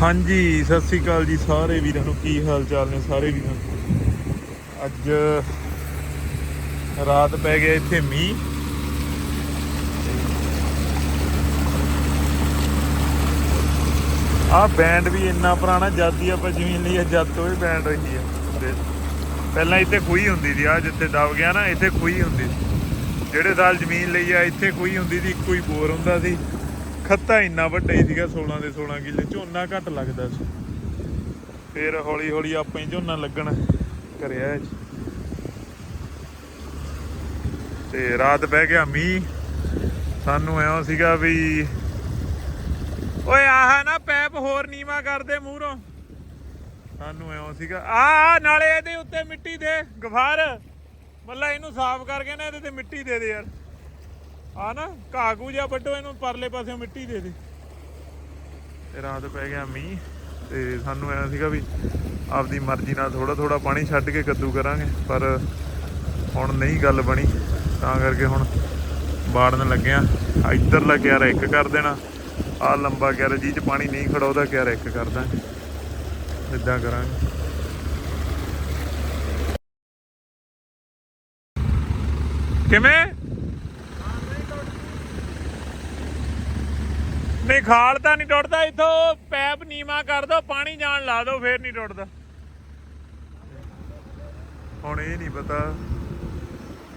ਹਾਂਜੀ ਸਤਿ ਸ੍ਰੀ ਅਕਾਲ ਜੀ ਸਾਰੇ ਵੀਰਾਂ ਨੂੰ। ਕੀ ਹਾਲ ਚਾਲ ਨੇ ਸਾਰੇ ਵੀਰਾਂ ਨੂੰ? ਅੱਜ ਰਾਤ ਪੈ ਗਿਆ ਇੱਥੇ ਮੀਂਹ। ਆਹ ਬੈਂਡ ਵੀ ਇੰਨਾ ਪੁਰਾਣਾ ਜਦ ਦੀ ਆਪਾਂ ਜ਼ਮੀਨ ਲਈ ਆ, ਜਦ ਤੋਂ ਇਹ ਬੈਂਡ ਰਹੀ ਆ। ਪਹਿਲਾਂ ਇੱਥੇ ਖੂਹੀ ਹੁੰਦੀ ਸੀ ਆ ਜਿੱਥੇ ਦਬ ਗਿਆ ਨਾ ਇੱਥੇ ਖੂਹੀ ਹੁੰਦੀ ਸੀ। ਜਿਹੜੇ ਸਾਲ ਜ਼ਮੀਨ ਲਈ ਆ ਇੱਥੇ ਖੂਹੀ ਹੁੰਦੀ ਸੀ ਇੱਕੋ ਹੀ ਬੋਰ ਹੁੰਦਾ ਸੀ। ਖੱਤਾ ਇੰਨਾ ਵੱਡਾ ਹੀ ਸੀਗਾ 16 ਦੇ 16 ਕਿੱਲੇ ਝੋਨਾ ਘੱਟ ਲੱਗਦਾ ਸੀ। ਫਿਰ ਹੌਲੀ ਹੌਲੀ ਆਪਾਂ ਹੀ ਝੋਨਾ ਲੱਗਣ ਕਰਿਆ ਤੇ ਰਾਤ ਬਹਿ ਗਿਆ ਮੀਂਹ, ਸਾਨੂੰ ਐਂ ਸੀਗਾ ਵੀ, ਓਏ ਆਹ ਨਾ ਪੈਪ ਹੋਰ ਨੀਵਾ ਕਰਦੇ ਮੂਹਰੋਂ। ਸਾਨੂੰ ਐਂ ਸੀਗਾ, ਆ ਨਾਲੇ ਇਹਦੇ ਉੱਤੇ ਮਿੱਟੀ ਦੇ ਗਫਾਰ ਮੱਲਾ ਇਹਨੂੰ ਸਾਫ਼ ਕਰਕੇ ਨਾ ਇਹਦੇ ਤੇ ਮਿੱਟੀ ਦੇ ਦੇ ਯਾਰ। ਆ ਨਾ, ਘਾਗੂ ਜਿਹਾ ਵੱਡੋ ਇਹਨੂੰ, ਪਰਲੇ ਪਾਸਿਓਂ ਮਿੱਟੀ ਦੇ ਦੇ। ਤੇ ਰਾਤ ਪੈ ਗਿਆ ਮੀਂਹ, ਤੇ ਸਾਨੂੰ ਐਂ ਸੀਗਾ ਵੀ ਆਪਦੀ ਮਰਜ਼ੀ ਨਾਲ ਥੋੜਾ ਥੋੜਾ ਪਾਣੀ ਛੱਡ ਕੇ ਕੱਦੂ ਕਰਾਂਗੇ, ਪਰ ਹੁਣ ਨਹੀਂ ਗੱਲ ਬਣੀ, ਤਾਂ ਕਰਕੇ ਹੁਣ ਬਾੜਨ ਲੱਗਿਆ। ਇੱਧਰਲਾ ਕਿਆਰਾ ਇੱਕ ਕਰ ਦੇਣਾ ਆ ਲੰਬਾ ਕਿਆਰਾ ਜੀ ਚ ਪਾਣੀ ਨਹੀਂ ਖੜਾ ਉਹਦਾ ਕਿਆਰਾ ਇੱਕ ਕਰ ਇਦਾਂ ਕਰਾਂਗੇ। ਕਿਵੇਂ? ਨਹੀਂ ਖਾਲ ਤਾਂ ਨਹੀਂ ਟੁੱਟਦਾ ਇਥੋਂ ਪੈਪ ਨੀਵਾ ਕਰ ਦੋ ਪਾਣੀ ਜਾਣ ਲਾ ਦੋ ਫੇਰ ਨਹੀਂ ਟੁੱਟਦਾ। ਹੁਣ ਇਹ ਨਹੀਂ ਪਤਾ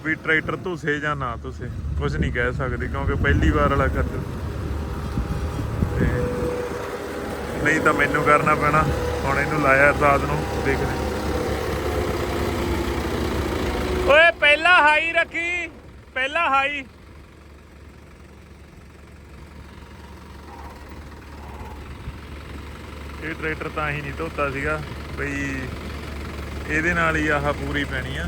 ਵੀ ਟਰੈਕਟਰ ਧੁਸੇ ਜਾਂ ਨਾ ਧੁਸੇ ਕੁਝ ਨਹੀਂ ਕਹਿ ਸਕਦੇ ਕਿਉਂਕਿ ਪਹਿਲੀ ਵਾਰ ਵਾਲਾ ਕਰ ਤੇ ਨਹੀਂ ਤਾਂ ਮੈਨੂੰ ਕਰਨਾ ਪੈਣਾ ਹੁਣ ਇਹਨੂੰ ਲਾਇਆ ਰਾਤ ਨੂੰ ਦੇਖਦੇ ਓਏ ਪਹਿਲਾ ਹਾਈ ਰੱਖੀ ਪਹਿਲਾ ਹਾਈ ਇਹ ਟਰੈਕਟਰ ਤਾਂ ਹੀ ਨਹੀਂ ਧੋਤਾ ਸੀਗਾ, ਬਈ ਇਹਦੇ ਨਾਲ ਹੀ ਆਹ ਪੂਰੀ ਪੈਣੀ ਆ।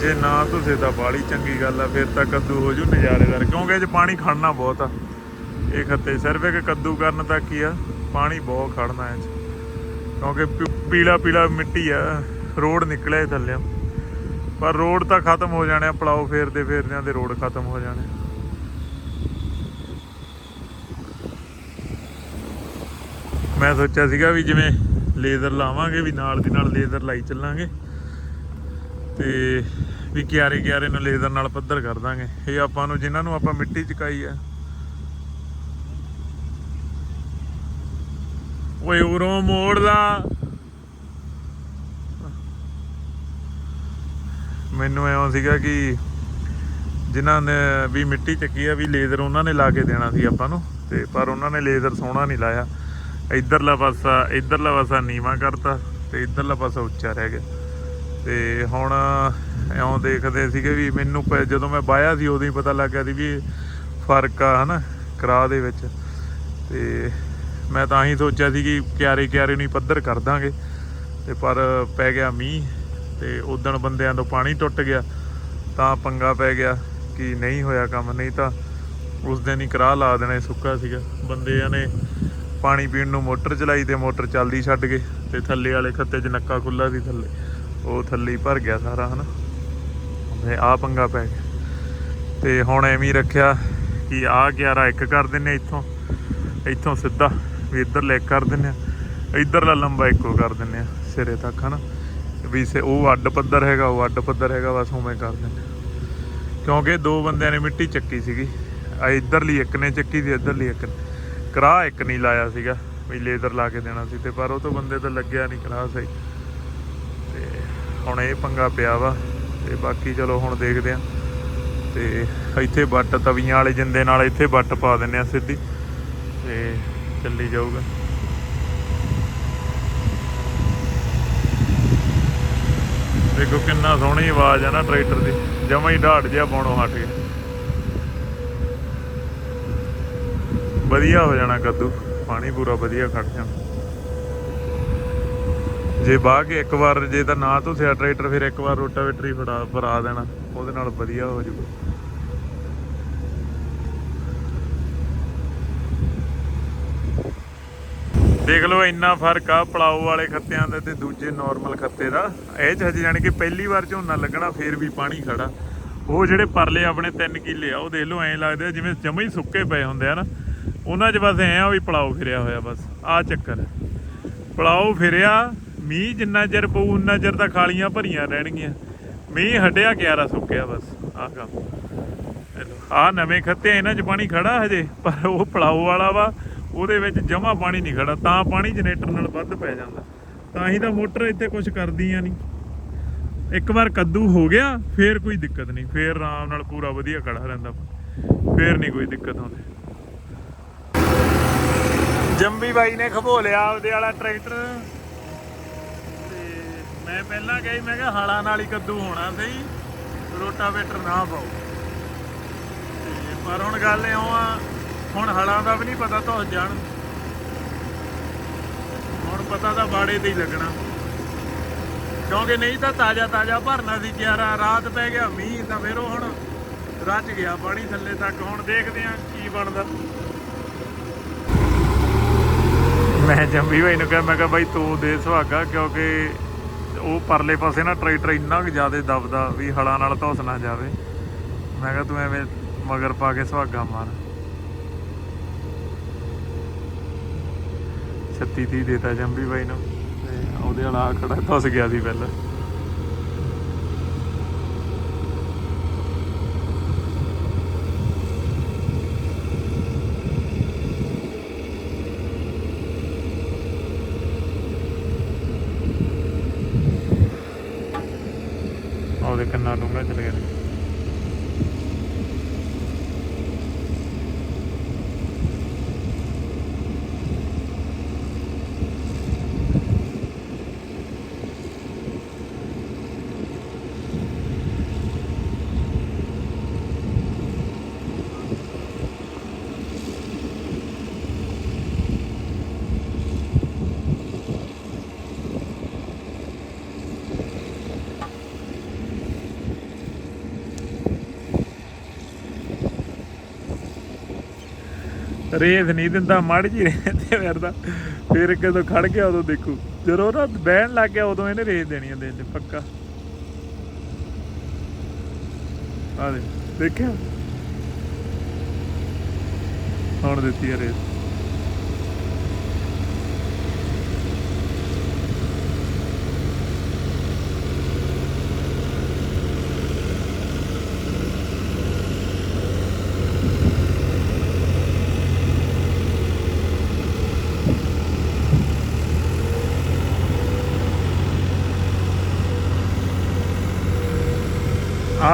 ਜੇ ਨਾ ਧੁਸੇ ਤਾਂ ਬਾਲੀ ਚੰਗੀ ਗੱਲ ਆ, ਫਿਰ ਤਾਂ ਕੱਦੂ ਹੋ ਜੂ ਨਜ਼ਾਰੇਦਾਰ ਕਿਉਂਕਿ ਇਹ ਚ ਪਾਣੀ ਖੜਨਾ ਬਹੁਤ ਆ। ਇਹ ਖੱਤੇ, ਸਿਰਫ ਇੱਕ ਕੱਦੂ ਕਰਨ ਤੱਕ ਹੀ ਆ, ਪਾਣੀ ਬਹੁਤ ਖੜਨਾ ਇਹ ਚ। ਕਿਉਂਕਿ ਪੀ- ਪੀਲਾ ਪੀਲਾ ਮਿੱਟੀ ਆ, ਰੋਡ ਨਿਕਲਿਆ ਇਹ ਥੱਲੇ ਪਰ ਰੋਡ ਤਾਂ ਖਤਮ ਹੋ ਜਾਣੇ ਆ ਫੇਰਦੇ ਫੇਰਦਿਆਂ ਦੇ ਰੋਡ ਖਤਮ ਹੋ ਜਾਣੇ ਮੈਂ ਸੋਚਿਆ ਸੀਗਾ ਵੀ ਜਿਵੇਂ ਲੇਜ਼ਰ ਲਾਵਾਂਗੇ, ਵੀ ਨਾਲ ਦੀ ਨਾਲ ਲੇਜ਼ਰ ਲਾਈ ਚੱਲਾਂਗੇ। ਤੇ ਵੀ ਕਿਆਰੇ ਕਿਆਰੇ ਨੂੰ ਲੇਜ਼ਰ ਨਾਲ ਪੱਧਰ ਕਰ ਦਾਂਗੇ। ਇਹ ਆਪਾਂ ਨੂੰ, ਜਿਨ੍ਹਾਂ ਨੂੰ ਆਪਾਂ ਮਿੱਟੀ ਚਕਾਈ ਆ ਓਏ ਉਰੋਂ ਮੋੜਦਾ ਮੈਨੂੰ ਐਂ ਸੀਗਾ ਕਿ ਜਿਨ੍ਹਾਂ ਨੇ ਵੀ ਮਿੱਟੀ ਚੱਕੀ ਆ, ਵੀ ਲੇਜ਼ਰ ਉਹਨਾਂ ਨੇ ਲਾ ਕੇ ਦੇਣਾ ਸੀ ਆਪਾਂ ਨੂੰ। ਤੇ ਪਰ ਉਹਨਾਂ ਨੇ ਲੇਜ਼ਰ ਸੋਹਣਾ ਨਹੀਂ ਲਾਇਆ। ਇਧਰਲਾ ਪਾਸਾ ਇਧਰਲਾ ਪਾਸਾ ਨੀਵਾ ਕਰਤਾ ਤੇ ਇਧਰਲਾ ਪਾਸਾ ਉੱਚਾ ਰਹਿ ਗਿਆ। ਤੇ ਹੁਣ ਇਉਂ ਦੇਖਦੇ ਸੀਗੇ ਵੀ ਮੈਨੂੰ ਪ- ਜਦੋਂ ਮੈਂ ਬਾਇਆ ਸੀ ਉਦੋਂ ਹੀ ਪਤਾ ਲੱਗ ਗਿਆ ਸੀ ਵੀ ਫ਼ਰਕ ਆ, ਹਨਾ, ਕਰਾ ਦੇ ਵਿੱਚ। ਤੇ ਮੈਂ ਤਾਂ ਹੀ ਸੋਚਿਆ ਸੀ ਕਿ ਕਿਆਰੇ ਕਿਆਰੇ ਨੂੰ ਪੱਧਰ ਕਰ ਦਾਂਗੇ। ਤੇ ਪਰ ਪੈ ਗਿਆ ਮੀਂਹ ਤੇ ਉਦਣ ਬੰਦਿਆਂ ਤੋਂ ਪਾਣੀ ਟੁੱਟ ਗਿਆ, ਤਾਂ ਪੰਗਾ ਪੈ ਗਿਆ ਕਿ ਨਹੀਂ ਹੋਇਆ ਕੰਮ, ਨਹੀਂ ਤਾਂ ਉਸ ਦਿਨ ਹੀ ਕਰਾਹ ਲਾ ਦੇਣਾ ਸੁੱਕਾ ਸੀਗਾ। ਬੰਦਿਆਂ ਨੇ ਪਾਣੀ ਪੀਣ ਨੂੰ ਮੋਟਰ ਚਲਾਈ ਤੇ ਮੋਟਰ ਚੱਲਦੀ ਛੱਡ ਗਏ ਤੇ ਥੱਲੇ ਵਾਲੇ ਖੱਤੇ 'ਚ ਨੱਕਾ ਖੁੱਲਾ ਸੀ ਥੱਲੇ। ਉਹ ਥੱਲੇ ਹੀ ਭਰ ਗਿਆ ਸਾਰਾ, ਹਨਾ? ਤੇ ਆ ਪੰਗਾ ਪੈ ਗਿਆ। ਤੇ ਹੁਣ ਐਵੇਂ ਹੀ ਰੱਖਿਆ ਕਿ ਆ 11 ਇੱਕ ਕਰ ਦਿੰਨੇ ਇੱਥੋਂ ਇੱਥੋਂ ਸਿੱਧਾ। ਵੀ ਇੱਧਰ ਲੈ ਕਰ ਦਿੰਨੇ ਆ। ਇੱਧਰਲਾ ਲੰਬਾ ਇੱਕੋ ਕਰ ਦਿੰਨੇ ਆ, ਸਿਰੇ ਤੱਕ, ਹਨਾ? ਵੀ ਸੇ ਉਹ ਅੱਡ ਪੱਧਰ ਹੈਗਾ, ਉਹ ਅੱਡ ਪੱਧਰ ਹੈਗਾ, ਬਸ ਉਵੇਂ ਕਰ ਦਿੰਨੇ ਆ। ਕਿਉਂਕਿ ਦੋ ਬੰਦਿਆਂ ਨੇ ਮਿੱਟੀ ਚੱਕੀ ਸੀਗੀ। ਆ ਇੱਧਰਲੀ ਇੱਕ ਨੇ ਚੱਕੀ ਸੀ ਇੱਧਰਲੀ ਇੱਕ ਨੇ। ਕਰਾ ਇੱਕ ਨਹੀਂ ਲਾਇਆ ਸੀਗਾ, ਵੀ ਲੇਜ਼ਰ ਲਾ ਕੇ ਦੇਣਾ ਸੀ ਤੇ ਪਰ ਉਹ ਤੋਂ ਬੰਦੇ ਤਾਂ ਲੱਗਿਆ ਨਹੀਂ ਕਰਾ ਸਹੀ। ਤੇ ਹੁਣ ਇਹ ਪੰਗਾ ਪਿਆ ਵਾ, ਤੇ ਬਾਕੀ ਚਲੋ ਹੁਣ ਦੇਖਦੇ ਆ। ਤੇ ਇੱਥੇ ਵੱਟ ਤਵੀਆਂ ਵਾਲੇ ਜਿੰਦੇ ਨਾਲ ਇੱਥੇ ਵੱਟ ਪਾ ਦਿੰਨੇ ਆ ਸਿੱਧੀ। ਤੇ ਚੱਲੀ ਜਾਊਗਾ। ਦੇਖੋ ਕਿੰਨਾ ਸੋਹਣੀ ਆਵਾਜ਼ ਆ ਨਾ ਟਰੈਕਟਰ ਦੀ। ਜਮਾ ਹੀ ਢਾੜ ਜਿਹਾ ਪਾਉਣੋਂ ਹਟ ਗਿਆ। ਵਧੀਆ ਹੋ ਜਾਣਾ ਕੱਦੂ। ਪਾਣੀ ਪੂਰਾ ਵਧੀਆ ਖੜ ਜਾਣਾ। ਜੇ ਬਾਹ ਕੇ ਇੱਕ ਵਾਰ ਜੇ ਤਾਂ ਨਾ ਧੁਸਿਆ ਟਰੈਕਟਰ, ਫਿਰ ਇੱਕ ਵਾਰ ਰੋਟਾਵੇਟਰੀ ਫੜਾ ਫਰਾ ਦੇਣਾ। ਉਹਦੇ ਨਾਲ ਵਧੀਆ ਹੋ ਜਾਊਗਾ। ਦੇਖ ਲਓ, ਇੰਨਾ ਫ਼ਰਕ ਆ ਪਲਾਓ ਵਾਲੇ ਖੱਤਿਆਂ ਦਾ ਤੇ ਦੂਜੇ ਨਾਰਮਲ ਖੱਤੇ ਦਾ। ਇਹ ਚ ਹਜੇ ਜਾਣੀ ਕਿ ਪਹਿਲੀ ਵਾਰ ਝੋਨਾ ਲੱਗਣਾ, ਫੇਰ ਵੀ ਪਾਣੀ ਖੜਾ। ਉਹ ਜਿਹੜੇ ਪਰਲੇ ਆਪਣੇ 3 ਕਿੱਲੇ ਆ, ਉਹ ਦੇਖ ਲਓ, ਐਂ ਲੱਗਦੇ ਆ ਜਿਵੇਂ ਜਮੇ ਹੀ ਸੁੱਕੇ ਪਏ ਹੁੰਦੇ ਆ ਨਾ। ਉਹਨਾਂ 'ਚ ਬਸ ਐਂ ਆ ਵੀ ਪਲਾਓ ਫਿਰਿਆ ਹੋਇਆ ਬਸ ਆ ਚੱਕਰ ਹੈ। ਪਲਾਓ ਫਿਰਿਆ, ਮੀਂਹ ਜਿੰਨਾ ਚਿਰ ਪਊ, ਉਨਾ ਚਿਰ ਤਾਂ ਖਾਲੀਆਂ ਭਰੀਆਂ ਰਹਿਣਗੀਆਂ। ਮੀਂਹ ਹਟਿਆ ਕਿਆਰਾ ਸੁੱਕਿਆ ਬਸ, ਆਹ ਕੰਮ। ਆ ਨਵੇਂ ਖੱਤੇ ਇਹਨਾਂ 'ਚ ਪਾਣੀ ਖੜਾ ਹਜੇ, ਪਰ ਉਹ ਪਲਾਓ ਵਾਲਾ ਵਾ ਉਹਦੇ ਵਿੱਚ ਜਮਾ ਪਾਣੀ ਨਹੀਂ ਖੜਾ, ਤਾਂ ਪਾਣੀ ਜਨਰੇਟਰ ਨਾਲ ਵੱਧ ਪੈ ਜਾਂਦਾ। ਤਾਂ ਹੀ ਤਾਂ ਮੋਟਰ ਇੱਥੇ ਕੁਝ ਕਰਦੀਆਂ ਨਹੀਂ। ਇੱਕ ਵਾਰ ਕੱਦੂ ਹੋ ਗਿਆ, ਫੇਰ ਕੋਈ ਦਿੱਕਤ ਨਹੀਂ। ਫੇਰ ਆਰਾਮ ਨਾਲ ਪੂਰਾ ਵਧੀਆ ਖੜਾ ਰਹਿੰਦਾ ਫੇਰ ਨਹੀਂ ਕੋਈ ਦਿੱਕਤ ਆਉਂਦੀ। ਜੰਬੀ ਬਾਈ ਨੇ ਖਬੋਲਿਆ ਉਹਦੇ ਆਪਦੇ ਵਾਲਾ ਟਰੈਕਟਰ। ਤੇ ਮੈਂ ਪਹਿਲਾਂ ਕਹੀ ਮੈਂ ਕਿਹਾ ਹਾਲਾਂ ਨਾਲ ਹੀ ਕੱਦੂ ਹੋਣਾ ਸਹੀ, ਰੋਟਾਵੇਟਰ ਨਾ ਪਾਓ। ਤੇ ਪਰ ਹੁਣ ਗੱਲ ਇਉਂ ਆ ਹੁਣ ਹਲਾਂ ਦਾ ਵੀ ਨਹੀਂ ਪਤਾ ਧੁੱਸ ਜਾਣ। ਹੁਣ ਪਤਾ ਤਾਂ ਬਾੜੇ ਤੇ ਹੀ ਲੱਗਣਾ। ਕਿਉਂਕਿ ਨਹੀਂ ਤਾਂ ਤਾਜ਼ਾ ਤਾਜ਼ਾ ਭਰਨਾ ਸੀ ਕਿਆਰਾ। ਰਾਤ ਪੈ ਗਿਆ, ਮੀਂਹ ਤਾਂ ਫਿਰ ਉਹ ਹੁਣ ਰੱਜ ਗਿਆ ਪਾਣੀ ਥੱਲੇ ਤੱਕ। ਹੁਣ ਦੇਖਦੇ ਆ ਕੀ ਬਣਦਾ। ਮੈਂ ਜੰਬੀ ਭਾਈ ਨੂੰ ਕਿਹਾ, ਮੈਂ ਕਿਹਾ ਬਾਈ ਤੂੰ ਦੇ ਸੁਹਾਗਾ ਕਿਉਂਕਿ ਉਹ ਪਰਲੇ ਪਾਸੇ ਨਾ ਟਰੈਕਟਰ ਇੰਨਾ ਕੁ ਜ਼ਿਆਦਾ ਦਬਦਾ ਵੀ ਹਲਾਂ ਨਾਲ ਧੁੱਸ ਨਾ ਜਾਵੇ। ਮੈਂ ਕਿਹਾ ਤੂੰ ਐਵੇਂ ਮਗਰ ਪਾ ਕੇ ਸੁਹਾਗਾ ਮਾਰ। 36 30 ਦੇਤਾ ਜੰਬੀ ਬਾਈ ਨੂੰ ਤੇ ਉਹਦੇ ਵਾਲਾ ਖੜਾ ਧੁੱਸ ਗਿਆ ਸੀ ਪਹਿਲਾਂ ਉਹਦੇ ਕੰਨਾਂ ਡੂੰਘਾ ਚਲ ਗਿਆ ਰੇਸ ਨਹੀਂ ਦਿੰਦਾ, ਮੜ ਜੀ ਰਹੇ ਫਿਰਦਾ। ਫਿਰ ਕਦੋਂ ਖੜ ਗਿਆ, ਉਦੋਂ ਦੇਖੂ। ਜਦੋਂ ਨਾ ਬਹਿਣ ਲੱਗ ਗਿਆ, ਉਦੋਂ ਇਹਨੇ ਰੇਸ ਦੇਣੀ ਆ ਦਿਲ ਪੱਕਾ। ਆ ਦੇ ਦੇਖਿਆ? ਹੁਣ ਦਿੱਤੀ ਆ ਰੇਸ।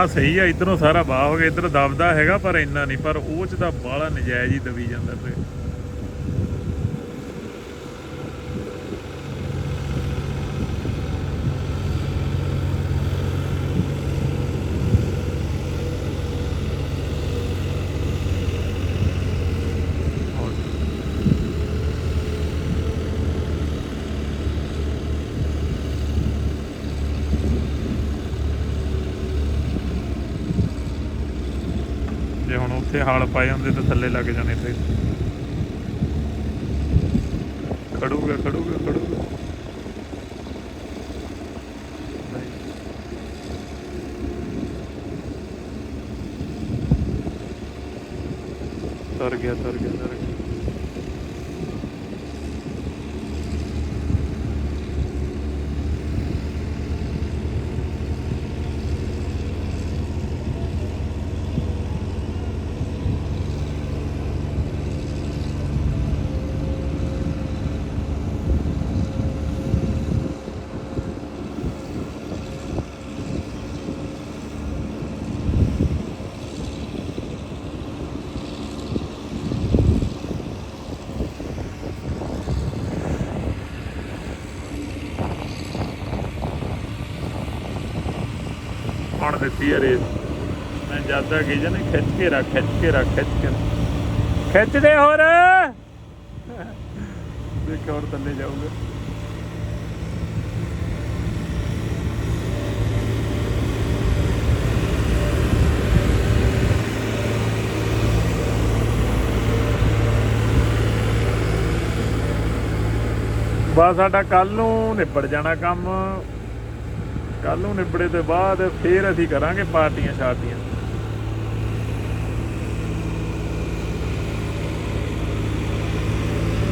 ਆ ਸਹੀ ਆ, ਇਧਰੋਂ ਸਾਰਾ ਬਾਹ ਹੋ ਗਿਆ, ਇਧਰ ਦਬਦਾ ਹੈਗਾ, ਪਰ ਇੰਨਾ ਨਹੀਂ, ਪਰ ਉਹ ਚ ਤਾਂ ਬਾਹਲਾ ਨਜਾਇਜ਼ ਹੀ ਦਬੀ ਜਾਂਦਾ ਤੇ ਜੇ ਹੁਣ ਉੱਥੇ ਹਾਲ ਪਾਏ ਹੁੰਦੇ ਤਾਂ ਥੱਲੇ ਲੱਗ ਜਾਣੇ ਤੇ ਖੜੂਗਾ ਖੜੂਗਾ ਖੜੂਗਾ। ਤਰ ਗਿਆ ਤਰ ਗਿਆ ਤਰ ਗਿਆ ਹੁਣ ਦਿੱਤੀ ਆ ਰੇਸ ਮੈਂ ਜ਼ਿਆਦਾ ਕੀ ਜਨੇ ਖਿੱਚ ਕੇ ਰੱਖ, ਖਿੱਚ ਕੇ ਰੱਖ, ਖਿੱਚ ਕੇ ਰੱਖ। ਹੋਰ। ਦੇਖ ਹੋਰ ਥੱਲੇ ਜਾਊਗਾ। ਬਸ ਸਾਡਾ ਕੱਲ ਨੂੰ ਨਿਬੜ ਜਾਣਾ ਕੰਮ। ਕੱਲ ਨੂੰ ਨਿਬੜੇ ਤੋਂ ਬਾਅਦ ਫੇਰ ਅਸੀਂ ਕਰਾਂਗੇ ਪਾਰਟੀਆਂ ਸ਼ਾਰਟੀਆਂ।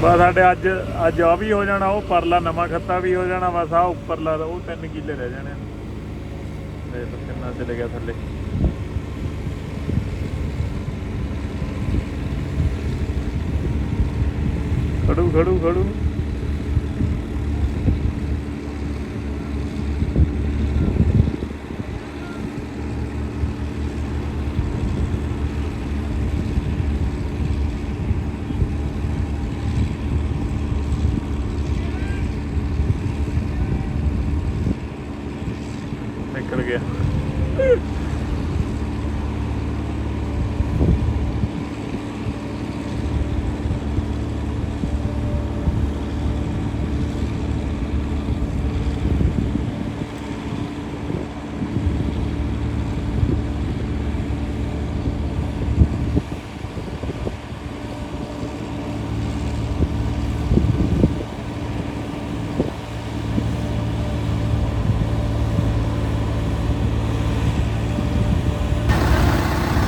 ਬਸ ਸਾਡੇ ਅੱਜ ਅੱਜ ਆ ਵੀ ਹੋ ਜਾਣਾ, ਉਹ ਪਰਲਾ ਨਵਾਂ ਖੱਤਾ ਵੀ ਹੋ ਜਾਣਾ, ਬਸ ਆ ਉੱਪਰਲਾ ਉਹ ਤਿੰਨ ਕਿੱਲੇ ਰਹਿ ਜਾਣੇ ਆ। ਦੇਖ ਕਿੰਨਾ ਚਲੇ ਗਿਆ ਥੱਲੇ। ਖੜੂ ਖੜੂ ਖੜੂ ਨਿਕਲ ਗਿਆ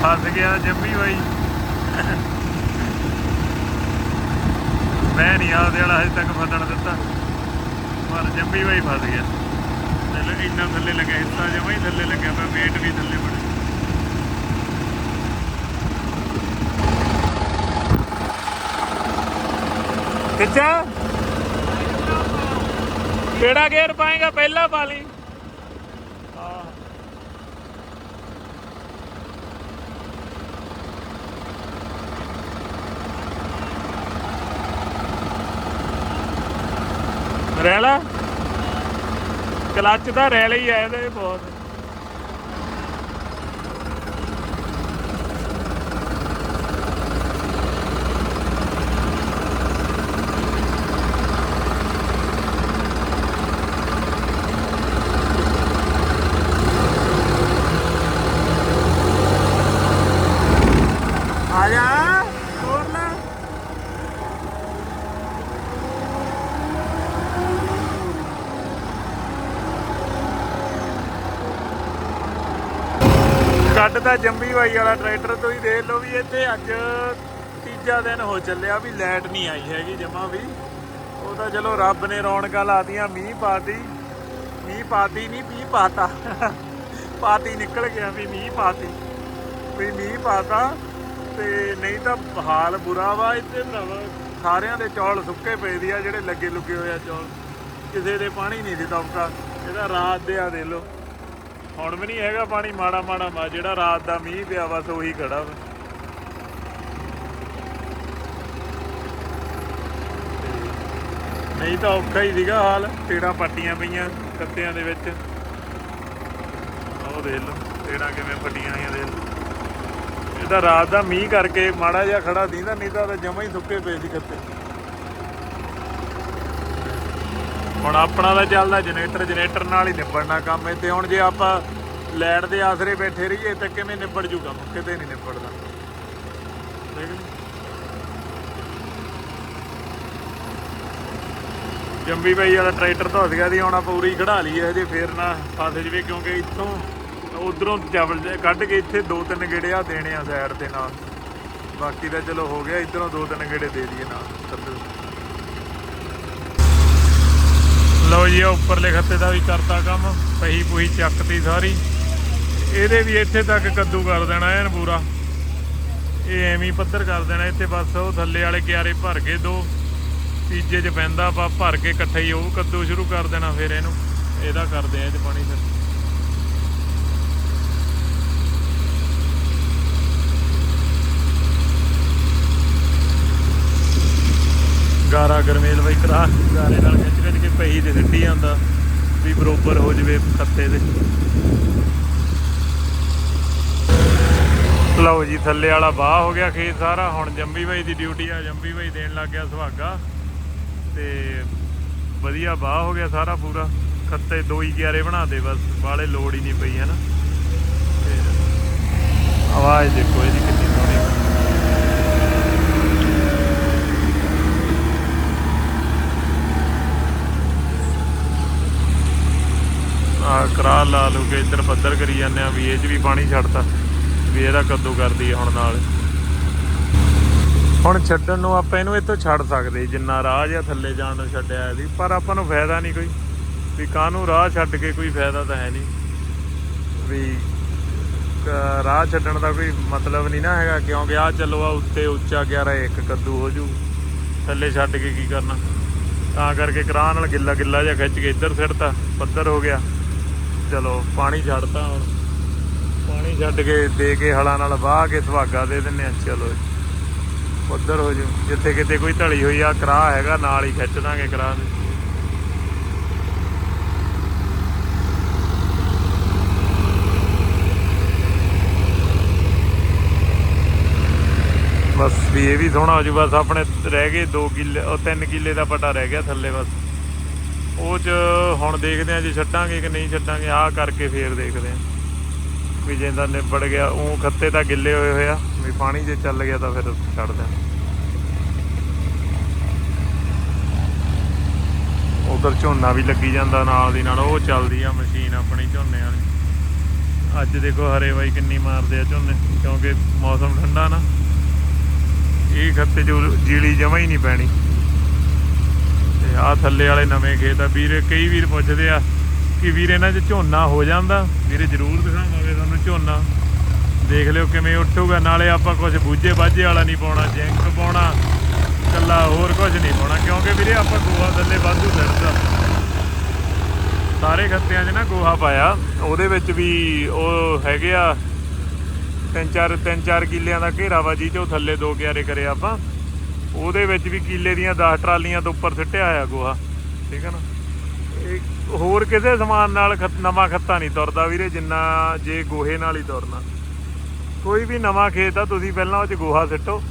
ਫਸ ਗਿਆ ਜੰਮੀ ਬਾਈ ਮੈਂ ਨਹੀਂ ਆਪਦੇ ਵਾਲਾ ਹਜੇ ਤੱਕ ਫਸਣ ਦਿੱਤਾ। ਪਰ ਜੰਮੀ ਬਾਈ ਫਸ ਗਿਆ। ਚਲੋ ਇੰਨਾ ਥੱਲੇ ਲੱਗਿਆ ਹਿੱਸਾ ਜਮਾ ਹੀ ਥੱਲੇ ਲੱਗਿਆ ਪਿਆ ਵੇਟ ਵੀ ਥੱਲੇ ਬਣ ਕਿੱਚਾ ਕਿਹੜਾ ਗੇਅਰ ਪਾਏਗਾ? ਪਹਿਲਾ ਪਾ ਲਈ। ਰੈਲਾ? ਕਲੱਚ ਦਾ ਰੈਲ ਹੀ ਆ ਇਹਦੇ ਬਹੁਤ ਆ ਜਾ ਹੋਰ ਲੈ ਕੱਢਦਾ ਵਾਲਾ ਟਰੈਕਟਰ ਤੋਂ ਹੀ ਦੇਖ ਲਓ ਵੀ ਇੱਥੇ ਅੱਜ ਤੀਜਾ ਦਿਨ ਹੋ ਚੱਲਿਆ ਵੀ ਲਾਈਟ ਨਹੀਂ ਆਈ ਹੈਗੀ ਜਮਾ ਵੀ। ਉਹ ਤਾਂ ਚਲੋ ਰੱਬ ਨੇ ਰੌਣਕਾਂ ਲਾਤੀਆਂ, ਮੀਂਹ ਪਾਤੀ। ਮੀਂਹ ਪਾਤੀ ਨਹੀਂ, ਮੀਂਹ ਪਾਤਾ। ਪਾਤੀ ਨਿਕਲ ਗਿਆ ਵੀ ਮੀਂਹ ਪਾਤੀ। ਵੀ ਮੀਂਹ ਪਾਤਾ ਤੇ ਨਹੀਂ ਤਾਂ ਹਾਲ ਬੁਰਾ ਵਾ ਇੱਥੇ ਭਰਾਵਾ। ਸਾਰਿਆਂ ਦੇ ਚੌਲ ਸੁੱਕੇ ਪਏ ਦੀ ਆ, ਜਿਹੜੇ ਲੱਗੇ ਲੁੱਗੇ ਹੋਏ ਆ ਚੌਲ। ਕਿਸੇ ਦੇ ਪਾਣੀ ਨਹੀਂ ਦਿੱਤਾ ਦਬਕਾ ਇਹਦਾ ਰਾਤ ਦੇ ਆ ਦੇ ਲੋ ਹੁਣ ਵੀ ਨਹੀਂ ਹੈਗਾ ਪਾਣੀ, ਮਾੜਾ ਮਾੜਾ, ਮਾ, ਜਿਹੜਾ ਰਾਤ ਦਾ ਮੀਂਹ ਪਿਆ ਬਸ ਉਹੀ ਖੜਾ ਵਾ। ਨਹੀਂ ਤਾਂ ਔਖਾ ਹੀ ਸੀਗਾ ਹਾਲ ਟੇੜਾ ਪੱਟੀਆਂ ਪਈਆਂ ਕੱਤਿਆਂ ਦੇ ਵਿੱਚ। ਉਹ ਦੇਖ ਲਓ ਟੇੜਾ ਕਿਵੇਂ ਪੱਟੀਆਂ ਆਈਆਂ ਦੇਖ ਲਓ। ਤਾਂ ਰਾਤ ਦਾ ਮੀਂਹ ਕਰਕੇ ਮਾੜਾ ਜਿਹਾ ਖੜਾ ਦੀਂਦਾ ਨਹੀਂ ਤਾਂ ਜਮਾ ਹੀ ਸੁੱਕੇ ਪਏ ਸੀ ਕੱਤੇ। ਹੁਣ ਆਪਣਾ ਤਾਂ ਚੱਲਦਾ ਜਨਰੇਟਰ ਜਨਰੇਟਰ ਨਾਲ ਹੀ ਨਿਬੜਨਾ ਕੰਮ ਹੈ ਤੇ ਹੁਣ ਜੇ ਆਪਾਂ ਲੈਟ ਦੇ ਆਸਰੇ ਬੈਠੇ ਰਹੀਏ ਤਾਂ ਕਿਵੇਂ ਨਿਬੜ ਜੂਗਾ? ਕਿਤੇ ਨਹੀਂ ਨਿਬੜਦਾ। ਠੀਕ ਨੀ? ਜੰਬੀ ਬਾਈ ਵਾਲਾ ਟਰੈਕਟਰ ਧੁੱਸ ਗਿਆ ਦੀ ਹੁਣ ਆਪਾਂ ਉਰੀ ਖੜਾ ਹੈ ਜੇ ਫੇਰ ਨਾ ਫਸ ਜਵੇ ਕਿਉਂਕਿ ਇੱਥੋਂ ਉਧਰੋਂ ਜਬਲ ਕੱਢ ਕੇ ਇੱਥੇ ਦੋ ਤਿੰਨ ਗੇੜੇ ਆ ਦੇਣੇ ਆ ਸਾਈਡ ਤੇ ਨਾਲ। ਬਾਕੀ ਤਾਂ ਚਲੋ ਹੋ ਗਿਆ, ਇਧਰੋਂ ਦੋ ਤਿੰਨ ਗੇੜੇ ਦੇ ਦਈਏ ਨਾਲ ਥੱਲੇ ਲਓ ਜੀ ਆਹ ਉੱਪਰਲੇ ਖੱਤੇ ਦਾ ਵੀ ਕਰਤਾ ਕੰਮ, ਪਹੀ ਪੁਹੀ ਚੱਕਤੀ ਸਾਰੀ। ਇਹਦੇ ਵੀ ਇੱਥੇ ਤੱਕ ਕੱਦੂ ਕਰ ਦੇਣਾ ਐਨ ਪੂਰਾ। ਇਹ ਐਵੇਂ ਪੱਧਰ ਕਰ ਦੇਣਾ, ਇੱਥੇ ਬਸ ਉਹ ਥੱਲੇ ਵਾਲੇ ਕਿਆਰੇ ਭਰ ਕੇ ਦੋ, ਤੀਜੇ 'ਚ ਪੈਂਦਾ, ਆਪਾਂ ਭਰ ਕੇ ਇਕੱਠਾ ਹੀ ਉਹ ਕੱਦੂ ਸ਼ੁਰੂ ਕਰ ਦੇਣਾ ਫਿਰ ਇਹਨੂੰ। ਇਹਦਾ ਕਰਦੇ ਆ ਇਹ 'ਚ ਪਾਣੀ ਫਿਰ। ਗਾਰਾ ਗਰਮੇਲ ਬਾਈ ਕਰਾ, ਗਾਰੇ ਨਾਲ ਖਿੱਚ ਖਿੱਚ ਕੇ ਪਹੀ ਤੇ ਸਿੱਟੀ ਜਾਂਦਾ, ਵੀ ਬਰੋਬਰ ਹੋ ਜਵੇ ਖੱਤੇ ਦੇ ਲਓ ਜੀ, ਥੱਲੇ ਵਾਲਾ ਬਾਹ ਹੋ ਗਿਆ ਖੇਤ ਸਾਰਾ, ਹੁਣ ਜੰਬੀ ਬਾਈ ਦੀ ਡਿਊਟੀ ਆ, ਜੰਬੀ ਬਾਈ ਦੇਣ ਲੱਗ ਗਿਆ ਸੁਹਾਗਾ। ਤੇ ਵਧੀਆ ਬਾਹ ਹੋ ਗਿਆ ਸਾਰਾ ਪੂਰਾ, ਖੱਤੇ ਦੋ ਹੀ ਬਣਾ ਦੇ ਬਸ ਵਾਲੇ ਲੋੜ ਹੀ ਨਹੀਂ ਪਈ ਹੈ ਨਾ ਤੇ ਆਵਾਜ਼ ਦੇਖੋ ਇਹਦੀ ਕਿੰਨੀ ਸੋਹਣੀ ਆ ਕਰਾ ਲਾ ਲੂ ਕੇ ਇੱਧਰ ਪੱਧਰ ਕਰੀ ਜਾਂਦੇ ਆ, ਵੀ ਇਹ 'ਚ ਵੀ ਪਾਣੀ ਛੱਡਤਾ, ਵੀ ਇਹਦਾ ਕੱਦੂ ਕਰਦੀ ਆ ਹੁਣ ਨਾਲ। ਹੁਣ ਛੱਡਣ ਨੂੰ ਆਪਾਂ ਇਹਨੂੰ ਇੱਥੋਂ ਛੱਡ ਸਕਦੇ, ਜਿੰਨਾ ਰਾਹ ਜਾਂ ਥੱਲੇ ਜਾਣ ਨੂੰ ਛੱਡਿਆ ਇਹਦੀ, ਪਰ ਆਪਾਂ ਨੂੰ ਫਾਇਦਾ ਨਹੀਂ ਕੋਈ। ਵੀ ਕਾਹਨੂੰ ਰਾਹ ਛੱਡ ਕੇ ਕੋਈ ਫਾਇਦਾ ਤਾਂ ਹੈ ਨਹੀਂ। ਵੀ ਰਾਹ ਛੱਡਣ ਦਾ ਕੋਈ ਮਤਲਬ ਨਹੀਂ ਨਾ ਹੈਗਾ, ਕਿਉਂਕਿ ਆ ਚੱਲੋ ਆ ਉੱਤੇ ਉੱਚਾ ਗਿਆਰਾ ਇੱਕ ਕੱਦੂ ਹੋ ਜੂ। ਥੱਲੇ ਛੱਡ ਕੇ ਕੀ ਕਰਨਾ? ਤਾਂ ਕਰਕੇ ਕਰਾਂ ਨਾਲ ਗਿੱਲਾ ਗਿੱਲਾ ਜਿਹਾ ਖਿੱਚ ਕੇ ਇੱਧਰ ਸਿੱਟਤਾ ਪੱਧਰ ਹੋ ਗਿਆ। ਚਲੋ, ਪਾਣੀ ਛੱਡਤਾ ਹੁਣ। ਪਾਣੀ ਛੱਡ ਕੇ ਦੇ ਕੇ ਹਲਾਂ ਨਾਲ ਵਾਹ ਕੇ ਸੁਹਾਗਾ ਦੇ ਦਿੰਨੇ ਆ। ਚਲੋ ਜੀ। ਹੋ ਜੂ ਜਿੱਥੇ ਕਿਤੇ ਕੋਈ ਢਲੀ ਹੋਈ ਆ, ਕਰਾਹ ਹੈਗਾ, ਨਾਲ ਹੀ ਖਿੱਚ ਦਾਂਗੇ ਕਰਾਹ ਦੇ। ਬਸ ਵੀ ਇਹ ਵੀ ਸੋਹਣਾ ਹੋ ਜੂ। ਬਸ ਆਪਣੇ ਰਹਿ ਗਏ 2 ਕਿੱਲੇ, ਉਹ 3 ਕਿੱਲੇ ਦਾ ਪਟਾ ਰਹਿ ਗਿਆ ਥੱਲੇ ਬਸ। ਉਹ ਚ ਹੁਣ ਦੇਖਦੇ ਆ ਜੇ ਛੱਡਾਂਗੇ ਕਿ ਨਹੀਂ ਛੱਡਾਂਗੇ, ਆਹ ਕਰਕੇ ਫੇਰ ਦੇਖਦੇ ਆ ਵੀ ਜੇ ਦਾ ਨਿਬੜ ਗਿਆ ਉਹ ਖੱਤੇ ਤਾਂ ਗਿੱਲੇ ਹੋਏ ਹੋਏ ਆ, ਵੀ ਪਾਣੀ ਜੇ ਚੱਲ ਗਿਆ ਤਾਂ ਫਿਰ ਛੱਡ ਦਿਆਂ। ਉਧਰ ਝੋਨਾ ਵੀ ਲੱਗੀ ਜਾਂਦਾ ਨਾਲ ਦੀ ਨਾਲ, ਉਹ ਚੱਲਦੀ ਆ ਮਸ਼ੀਨ ਆਪਣੀ ਝੋਨੇ ਵਾਲੀ। ਅੱਜ ਦੇਖੋ ਹਰੇ ਬਾਈ ਕਿੰਨੀ ਮਾਰਦੇ ਆ ਝੋਨੇ, ਕਿਉਂਕਿ ਮੌਸਮ ਠੰਡਾ ਨਾ। ਇਹ ਖੱਤੇ ਜੋ ਜੀਲੀ ਜਮਾ ਹੀ ਨਹੀਂ ਪੈਣੀ। ਤੇ ਆ ਥੱਲੇ ਵਾਲੇ ਨਵੇਂ ਖੇਤ ਆ। ਵੀਰੇ, ਕਈ ਵੀਰ ਪੁੱਛਦੇ ਆ ਕਿ ਵੀਰ, ਇਹਨਾਂ 'ਚ ਝੋਨਾ ਹੋ ਜਾਂਦਾ? ਵੀਰੇ, ਜ਼ਰੂਰ ਦਿਖਾਵਾਂਗੇ ਤੁਹਾਨੂੰ ਝੋਨਾ। ਦੇਖ ਲਿਓ ਕਿਵੇਂ ਉੱਠੂਗਾ। ਨਾਲੇ ਆਪਾਂ ਕੁਝ ਬੂਝੇ ਬਾਝੇ ਵਾਲਾ ਨਹੀਂ ਪਾਉਣਾ, ਜੈਂਕ ਪਾਉਣਾ ਕੱਲਾ ਹੋਰ ਕੁਝ ਨਹੀਂ ਪਾਉਣਾ। ਕਿਉਂਕਿ ਵੀਰੇ, ਆਪਾਂ ਗੋਹਾ ਥੱਲੇ ਵਾਧੂ ਸਿੱਟਦਾ। ਸਾਰੇ ਖੱਤਿਆਂ 'ਚ ਨਾ ਗੋਹਾ ਪਾਇਆ। ਉਹਦੇ ਵਿੱਚ ਵੀ ਉਹ ਹੈਗੇ ਆ ਤਿੰਨ ਚਾਰ ਤਿੰਨ ਚਾਰ ਕਿੱਲਿਆਂ ਦਾ ਘੇਰਾ ਵਾ ਜੀ ਚੋਂ ਥੱਲੇ ਦੋ ਕਿਆਰੇ ਕਰੇ ਆਪਾਂ। ਉਹਦੇ ਵਿੱਚ ਵੀ ਕਿੱਲੇ ਦੀਆਂ 10 ਟਰਾਲੀਆਂ ਤੋਂ ਉੱਪਰ ਸਿੱਟਿਆ ਹੋਇਆ ਗੋਹਾ, ਠੀਕ ਹੈ ਨਾ? ਇਹ ਹੋਰ ਕਿਸੇ ਸਮਾਨ ਨਾਲ ਖੱਤ- ਨਵਾਂ ਖੱਤਾ ਨਹੀਂ ਤੁਰਦਾ ਵੀਰੇ, ਜਿੰਨਾ ਜੇ ਗੋਹੇ ਨਾਲ ਹੀ ਤੁਰਨਾ। ਕੋਈ ਵੀ ਨਵਾਂ ਖੇਤ ਆ, ਤੁਸੀਂ ਪਹਿਲਾਂ ਉਹ 'ਚ ਗੋਹਾ ਸਿੱਟੋ।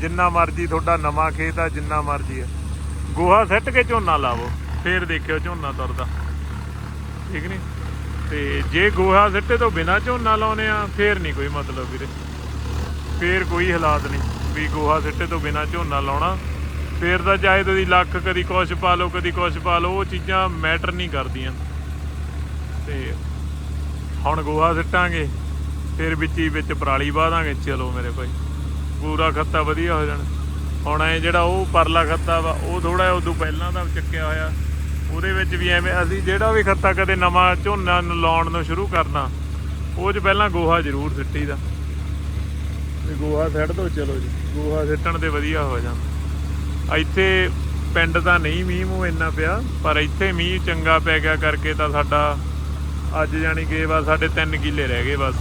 ਜਿੰਨਾ ਮਰਜ਼ੀ ਤੁਹਾਡਾ ਨਵਾਂ ਖੇਤ ਆ, ਜਿੰਨਾ ਮਰਜ਼ੀ ਆ। ਗੋਹਾ ਸਿੱਟ ਕੇ ਝੋਨਾ ਲਾਵੋ, ਫੇਰ ਦੇਖਿਓ ਝੋਨਾ ਤੁਰਦਾ। ਠੀਕ ਨਹੀਂ ਤੇ ਜੇ ਗੋਹਾ ਸਿੱਟੇ ਤੋਂ ਬਿਨਾ ਝੋਨਾ ਲਾਉਨੇ ਆ, ਫੇਰ ਨਹੀਂ ਕੋਈ ਮਤਲਬ ਵੀਰੇ। ਫੇਰ ਕੋਈ ਹਾਲਾਤ ਨਹੀਂ ਵੀ ਗੋਹਾ ਸਿੱਟੇ ਤੋਂ ਬਿਨਾ ਝੋਨਾ ਲਾਉਣਾ। ਫੇਰ ਤਾਂ ਚਾਹੇ ਤੁਸੀਂ ਲੱਖ ਕਦੀ ਕੁਛ ਪਾ ਲਓ, ਕਦੀ ਕੁਛ ਪਾ ਲਓ, ਉਹ ਚੀਜ਼ਾਂ ਮੈਟਰ ਨਹੀਂ ਕਰਦੀਆਂ। ਤੇ ਹੁਣ ਗੋਹਾ ਸਿੱਟਾਂਗੇ, ਫਿਰ ਵਿੱਚ ਹੀ ਵਿੱਚ ਪਰਾਲੀ ਵਾਹ ਦਾਂਗੇ। ਚਲੋ ਮੇਰੇ ਭਾਈ, ਪੂਰਾ ਖੱਤਾ ਵਧੀਆ ਹੋ ਜਾਣਾ। ਹੁਣ ਐ ਜਿਹੜਾ ਉਹ ਪਰਲਾ ਖੱਤਾ ਵਾ, ਉਹ ਥੋੜਾ ਜਿਹਾ ਉਦੋਂ ਪਹਿਲਾਂ ਦਾ ਚੱਕਿਆ ਹੋਇਆ। ਉਹਦੇ ਵਿੱਚ ਵੀ ਐਵੇਂ ਅਸੀਂ ਜਿਹੜਾ ਵੀ ਖੱਤਾ ਕਦੇ ਨਵਾਂ ਝੋਨਾ ਲਾਉਣ ਨੂੰ ਸ਼ੁਰੂ ਕਰਨਾ, ਉਹ 'ਚ ਪਹਿਲਾਂ ਗੋਹਾ ਜ਼ਰੂਰ ਸਿੱਟੀਦਾ। ਤੇ ਗੋਹਾ ਸਿੱਟ ਦੋ, ਚਲੋ ਜੀ। ਗੋਹਾ ਸਿੱਟਣ ਤੇ ਵਧੀਆ ਹੋ ਜਾਂਦਾ। ਇੱਥੇ ਪਿੰਡ ਤਾਂ ਨਹੀਂ ਮੀਂਹ ਮੂੰਹ ਇੰਨਾ ਪਿਆ, ਪਰ ਇੱਥੇ ਮੀਂਹ ਚੰਗਾ ਪੈ ਗਿਆ ਕਰਕੇ ਤਾਂ ਸਾਡਾ ਅੱਜ ਜਾਣੀ ਕਿ ਬਸ ਸਾਡੇ 3 ਕਿੱਲੇ ਰਹਿ ਗਏ ਬਸ।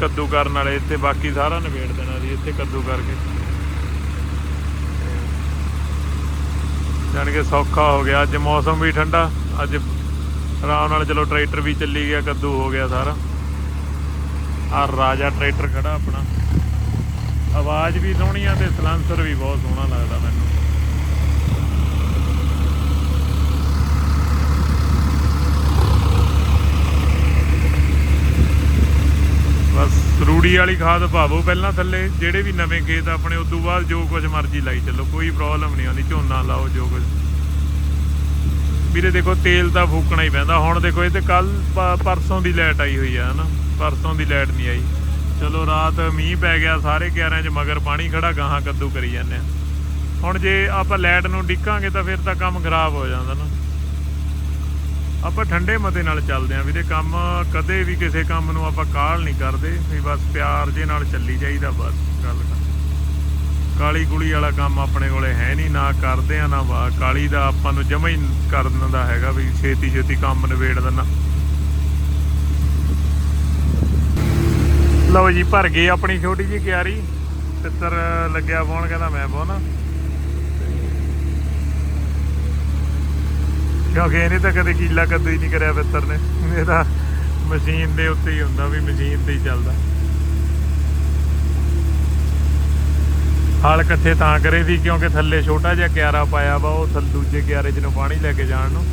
ਕੱਦੂ ਕਰਨ ਵਾਲੇ ਇੱਥੇ ਬਾਕੀ ਸਾਰਾ ਨਿਬੇੜ ਦੇਣਾ ਸੀ ਇੱਥੇ ਕੱਦੂ ਕਰਕੇ। ਜਾਣੀ ਕਿ ਸੌਖਾ ਹੋ ਗਿਆ, ਅੱਜ ਮੌਸਮ ਵੀ ਠੰਡਾ, ਅੱਜ ਆਰਾਮ ਨਾਲ ਚਲੋ ਟਰੈਕਟਰ ਵੀ ਚੱਲੀ ਗਿਆ, ਕੱਦੂ ਹੋ ਗਿਆ ਸਾਰਾ। ਆ ਰਾਜਾ ਟਰੈਕਟਰ ਖੜਾ ਆਪਣਾ। ਆਵਾਜ਼ ਵੀ ਸੋਹਣੀ ਆ ਤੇ ਸਲੈਂਸਰ ਵੀ ਬਹੁਤ ਸੋਹਣਾ ਲੱਗਦਾ ਮੈਨੂੰ। ਬਸ ਰੂੜੀ ਵਾਲੀ ਖਾਦ ਪਾਵੋ ਪਹਿਲਾਂ ਥੱਲੇ, ਜਿਹੜੇ ਵੀ ਨਵੇਂ ਖੇਤ ਆਪਣੇ ਉਸ ਤੋਂ ਬਾਅਦ ਜੋ ਕੁਝ ਮਰਜ਼ੀ ਲਾਈ ਚੱਲੋ, ਕੋਈ ਪ੍ਰੋਬਲਮ ਨਹੀਂ ਆਉਂਦੀ, ਝੋਨਾ ਲਾਓ ਜੋ ਕੁਝ ਵੀਰੇ ਦੇਖੋ, ਤੇਲ ਤਾਂ ਫੂਕਣਾ ਹੀ ਪੈਂਦਾ। ਹੁਣ ਦੇਖੋ, ਇਹ ਤੇ ਕੱਲ ਪਰਸੋਂ ਦੀ ਲਾਈਟ ਆਈ ਹੋਈ ਆ, ਹਨਾ? ਪਰਸੋਂ ਦੀ ਲਾਈਟ ਨਹੀਂ ਆਈ। ਚਲੋ ਰਾਤ ਮੀਂਹ ਪੈ ਗਿਆ, ਸਾਰੇ ਕਿਆਰਿਆਂ 'ਚ ਮਗਰ ਪਾਣੀ ਖੜਾ ਗਾਹਾਂ ਕੱਦੂ ਕਰੀ ਜਾਂਦੇ ਆ। ਹੁਣ ਜੇ ਆਪਾਂ ਲਾਈਟ ਨੂੰ ਡਿੱਕਾਂਗੇ ਤਾਂ ਫਿਰ ਤਾਂ ਕੰਮ ਖਰਾਬ ਹੋ ਜਾਂਦਾ ਨਾ। ਆਪਾਂ ਠੰਡੇ ਮਤੇ ਨਾਲ ਚੱਲਦੇ ਆਂ ਵੀਰੇ ਕੰਮ ਕਦੇ ਵੀ ਕਿਸੇ ਕੰਮ ਨੂੰ ਆਪਾਂ ਕਾਹਲ ਨਹੀਂ ਕਰਦੇ, ਵੀ ਬਸ ਪਿਆਰ ਜੇ ਨਾਲ ਚੱਲੀ ਜਾਈਦਾ ਬਸ ਗੱਲ ਕਰ ਕਾਲੀ ਕੁਲੀ ਵਾਲਾ ਕੰਮ ਆਪਣੇ ਕੋਲੇ ਹੈ ਨਹੀਂ, ਨਾ ਕਰਦੇ ਆ ਨਾ ਵਾ। ਕਾਲੀ ਦਾ ਆਪਾਂ ਨੂੰ ਜਮਾ ਹੀ ਕਰਨ ਦਾ ਹੈਗਾ ਵੀ ਛੇਤੀ ਛੇਤੀ ਕੰਮ ਨਿਬੇੜ ਦੇਣਾ ਲਓ ਜੀ, ਭਰ ਗਈ ਆਪਣੀ ਛੋਟੀ ਜੀ ਕਿਆਰੀ। ਤਿੱਤਰ ਲੱਗਿਆ ਪਾਉਣ, ਕਹਿੰਦਾ ਮੈਂ ਪਾਉਣਾ। ਕਿਉਂਕਿ ਇਹਨੇ ਤਾਂ ਕਦੇ ਕੀਲਾ ਕੱਦੂ ਹੀ ਨਹੀਂ ਕਰਿਆ ਪਿੱਤਰ ਨੇ। ਇਹ ਤਾਂ ਮਸ਼ੀਨ ਦੇ ਉੱਤੇ ਹੀ ਹੁੰਦਾ ਵੀ ਮਸ਼ੀਨ ਤੇ ਹੀ ਚੱਲਦਾ। ਹਾਲ ਇਕੱਠੇ ਤਾਂ ਕਰੇ ਸੀ, ਕਿਉਂਕਿ ਥੱਲੇ ਛੋਟਾ ਜਿਹਾ ਕਿਆਰਾ ਪਾਇਆ ਵਾ, ਉਹ ਥੱਲੇ ਦੂਜੇ ਕਿਆਰੇ 'ਚ ਨੂੰ ਪਾਣੀ ਲੈ ਕੇ ਜਾਣ ਨੂੰ।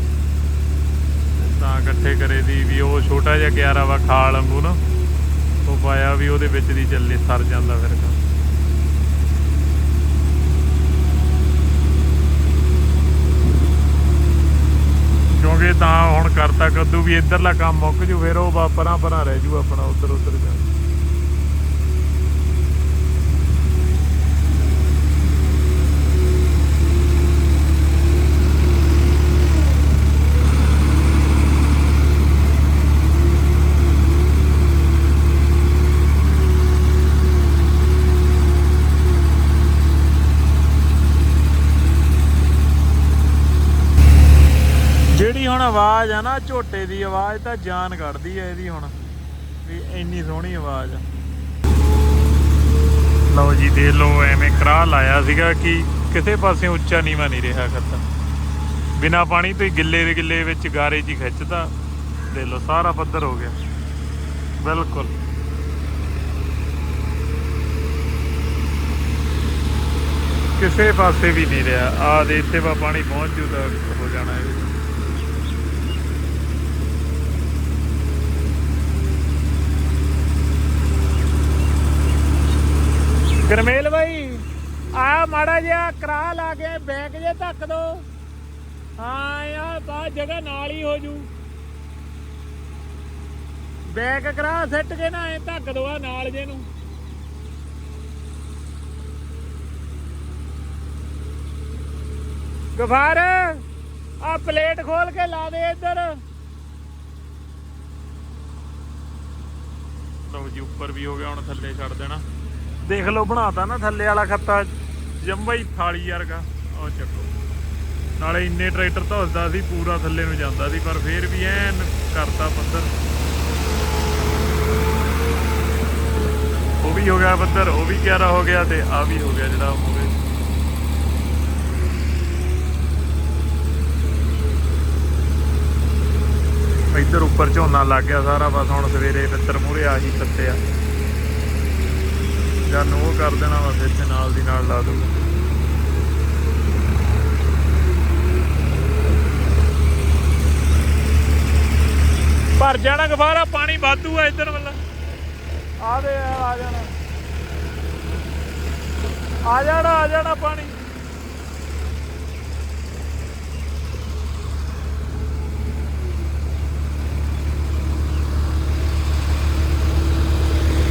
ਤਾਂ ਇਕੱਠੇ ਕਰੇ ਦੀ ਵੀ ਉਹ ਛੋਟਾ ਜਿਹਾ ਕਿਆਰਾ ਵਾ, ਖਾਲ ਵਾਂਗੂ ਨਾ। ਉਹ ਪਾਇਆ ਵੀ ਉਹਦੇ ਵਿੱਚ ਦੀ ਚੱਲੇ, ਸਰ ਜਾਂਦਾ ਫਿਰ ਕੰਮ ਕਿਉਂਕਿ ਤਾਂ ਹੁਣ ਕਰਤਾ ਕੱਦੂ ਵੀ ਇੱਧਰਲਾ ਕੰਮ ਮੁੱਕ ਜੂ, ਫਿਰ ਉਹ ਪਰਾਂ ਪਰਾਂ ਰਹਿ ਜੂ ਆਪਣਾ ਉਧਰ ਉੱਧਰ ਜਾ ਜਿਹੜੀ ਹੁਣ ਆਵਾਜ਼ ਆ ਨਾ, ਝੋਟੇ ਦੀ ਆਵਾਜ਼ ਤਾਂ ਜਾਨ ਕੱਢਦੀ ਐ ਇਹਦੀ ਹੁਣ, ਵੀ ਇੰਨੀ ਸੋਹਣੀ ਆਵਾਜ਼ ਆ। ਲਓ ਜੀ ਦੇ ਲਓ, ਐਵੇਂ ਕਰਾ ਲਾਇਆ ਸੀਗਾ ਕਿ ਕਿਸੇ ਪਾਸੇ ਉੱਚਾ ਨੀਵਾਂ ਨਹੀਂ ਰਿਹਾ ਖੱਤਾ। ਬਿਨਾ ਪਾਣੀ ਤੋਂ ਹੀ ਗਿੱਲੇ ਦੇ ਗਿੱਲੇ ਵਿੱਚ ਗਾਰੇ ਜੀ ਹੀ ਖਿੱਚਦਾ ਦੇ ਲਓ, ਸਾਰਾ ਪੱਧਰ ਹੋ ਗਿਆ। ਬਿਲਕੁਲ। ਕਿਸੇ ਪਾਸੇ ਵੀ ਨਹੀਂ ਰਿਹਾ। ਆ ਦੇ ਇੱਥੇ ਵਾ ਪਾਣੀ ਪਹੁੰਚ ਜੂ ਹੋ ਜਾਣਾ ਇਹ ਗਰਮੇਲ ਬਾਈ, ਆ ਮਾੜਾ ਜਿਹਾ ਕਰਾ ਲਾ ਕੇ ਬੈਕ ਜੇ ਧੱਕ ਦੋ। ਹਾਂ ਯਾਰ ਬਾਹਰ ਜਗ੍ਹਾ ਨਾਲ ਹੀ ਹੋ ਜੂ। ਬੈਕ ਕਰਾ, ਸੱਟ ਕੇ ਨਾ, ਐ ਧੱਕ ਦੋ ਆ ਨਾਲ ਜੇ ਨੂੰ। ਗਫਾਰ, ਆ ਪਲੇਟ ਖੋਲ ਕੇ ਲਾ ਦੇ ਇੱਧਰ। ਲਓ ਜੀ, ਉੱਪਰ ਵੀ ਹੋ ਗਿਆ, ਹੁਣ ਥੱਲੇ ਛੱਡ ਦੇਣਾ। ਦੇਖ ਲਓ, ਬਣਾਤਾ ਨਾ ਥੱਲੇ ਵਾਲਾ ਖੱਤਾ। ਜੰਬਾ ਹੀ ਥਾਲੀ ਵਰਗਾ। ਉਹ ਚੱਕੋ। ਨਾਲੇ ਇੰਨੇ ਟਰੈਕਟਰ ਧੋਸਦਾ ਸੀ, ਪੂਰਾ ਥੱਲੇ ਨੂੰ ਜਾਂਦਾ ਸੀ, ਪਰ ਫੇਰ ਵੀ ਐਨ ਕਰਤਾ ਪੱਧਰ। ਉਹ ਵੀ ਹੋ ਗਿਆ ਪੱਧਰ, ਉਹ ਵੀ 11 ਹੋ ਗਿਆ ਤੇ ਆ ਵੀ ਹੋ ਗਿਆ ਜਿਹੜਾ ਮੂਰੇ ਇੱਧਰ ਉੱਪਰ ਝੋਨਾ ਲੱਗ ਗਿਆ ਸਾਰਾ, ਬਸ ਹੁਣ ਸਵੇਰੇ ਪਿੱਤਰ ਮੂਰੇ ਆਹੀ ਕੱਟਿਆ ਜਾਂ ਨੂੰ ਕਰ ਦੇਣਾ ਬਸ ਇੱਥੇ ਨਾਲ ਦੀ ਨਾਲ ਲਾ ਦੂੰਗਾ ਭਰ ਜਾਣਾ ਗਫਾਰਾ ਪਾਣੀ ਵਾਧੂ ਆ ਇੱਧਰ ਮਤਲਬ ਆ ਦੇ ਆ ਜਾਣਾ। ਆ ਜਾਣਾ ਆ ਜਾਣਾ ਪਾਣੀ।